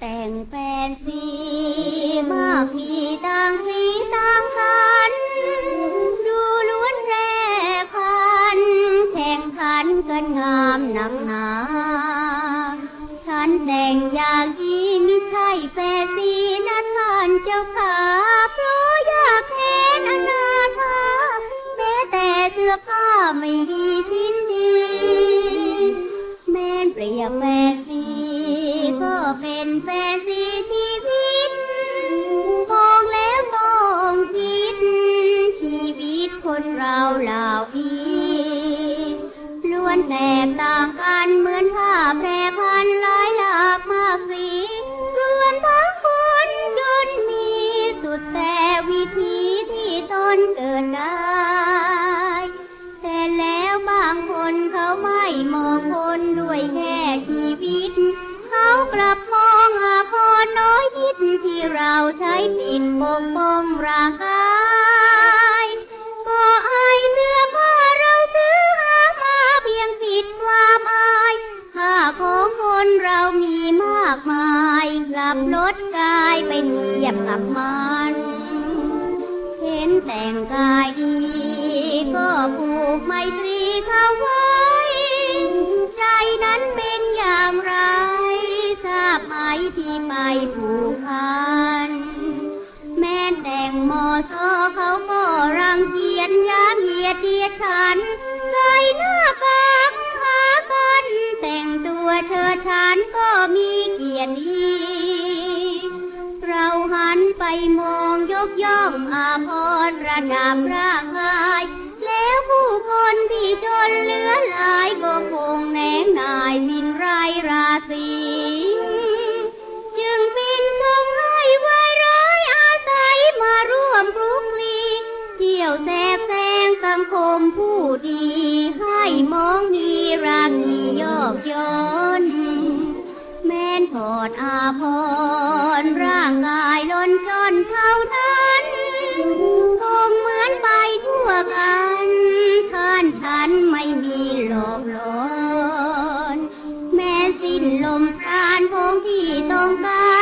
แต่งแฟนซีมากมีต่างสีต่างสัน ดูล้วนแร่พัน แข่งขันกันงามหนักหนาฉันแต่งอย่างนี้ไม่ใช่แฟนซีนะท่านเจ้าขาเพราะ เป็นแฟนซีชีวิตมองแล้วมองผิด ชีวิตคนเราเหล่านี้ล้วนแตกต่างกันเหมือนผ้าแพรพันหลายหลากมากสีรวนทั้งคนจนมีสุดแต่วิธีที่ตนเกิดได้ เราใช้ปิดปกป้องร่างกายก็อายเสื้อผ้าเราซื้อหามาเพียงปิดความอายผ้าของคนเรามีมากมายกลับลดกายไปเทียบกับมัน เห็นแต่งกายดี เหยียดเดียฉันใส่หน้ากากหากันแต่งตัวเชิดฉันก็มีเกียรติดีเราหันไปมองยกย่องอาพรระดับร่างกาย แล้วผู้คนที่จนเหลือหลายก็คงแหนงนายสิ้น ผู้ดีให้มองมีรักมียอกย้อนแม่นถอดอาพรร่างกายล้นจนเท่านั้นคงเหมือนไปทั่วกันท่านฉันไม่มีหลอกหลอน แม่สิ้นลมพรานพงที่ต้องการ